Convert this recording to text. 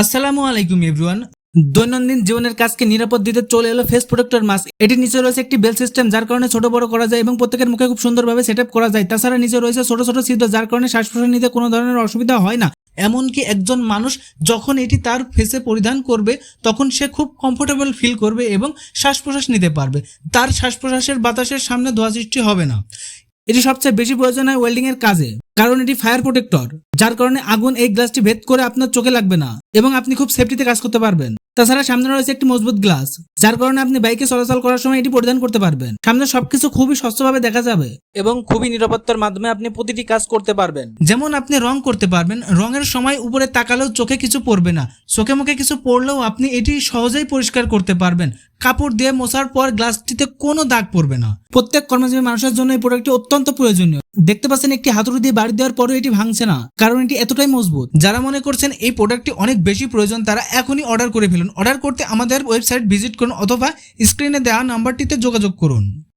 আসসালামু আলাইকুম এভরিওয়ান দৈনন্দিন জীবনের কাজকে নিরাপদ দিতে চলে এলো ফেস প্রোটেক্টর মাস্ক এটির নিচে রয়েছে একটি বেল সিস্টেম যার কারণে ছোট, বড় করা যায় এবং প্রত্যেকের মুখে খুব সুন্দরভাবে সেট আপ করা যায়। তাছাড়া নিচে রয়েছে ছোট ছোট ছিদ্র, যার কারণে শ্বাস প্রশ্বাস নিতে কোনো ধরনের অসুবিধা হয় না। এমনকি একজন মানুষ যখন এটি তার ফেসে পরিধান করবে, তখন সে খুব কমফোর্টেবল ফিল করবে এবং শ্বাস প্রশ্বাস নিতে পারবে। তার শ্বাস প্রশ্বাসের বাতাসের সামনে ধোয়া সৃষ্টি হবে না। এটি সবচেয়ে বেশি প্রয়োজন হয় ওয়েল্ডিং এর কাজে, কারণ এটি ফায়ার প্রোটেক্টর যার কারণে আগুন এই গ্লাসটি ভেদ করে আপনার চোখে লাগবে না এবং আপনি খুব সেফটিতে কাজ করতে পারবেন। তাছাড়া সামনে রয়েছে একটি মজবুত গ্লাস যার কারণে আপনি বাইকে চলাচল করার সময় এটি পরিধান করতে পারবেন। সামনে সবকিছু খুবই স্বচ্ছভাবে দেখা যাবে এবং খুবই নিরাপত্তার মাধ্যমে আপনি প্রতিটি কাজ করতে পারবেন। যেমন আপনি রং করতে পারবেন, রঙের সময় উপরে তাকালেও চোখে কিছু পড়বে না, চোখে মুখে কিছু পড়লেও আপনি এটি সহজেই পরিষ্কার করতে পারবেন। কাপড় দিয়ে মোছার পর গ্লাসটিতে কোনো দাগ পড়বে না। প্রত্যেক কর্মজীবী মানুষের জন্য এই প্রোডাক্টটি অত্যন্ত প্রয়োজনীয়। দেখতে পাচ্ছেন একটি হাতুড়ি দিয়ে বাড়ি দেওয়ার পরেও এটি ভাঙছে না, কারণ এটি এতটাই মজবুত। যারা মনে করছেন এই প্রোডাক্টটি অনেক বেশি প্রয়োজন, তারা এখনই অর্ডার করে ফেলুন। অর্ডার করতে আমাদের ওয়েবসাইট ভিজিট করুন অথবা স্ক্রিনে দেওয়া নাম্বারটিতে যোগাযোগ করুন।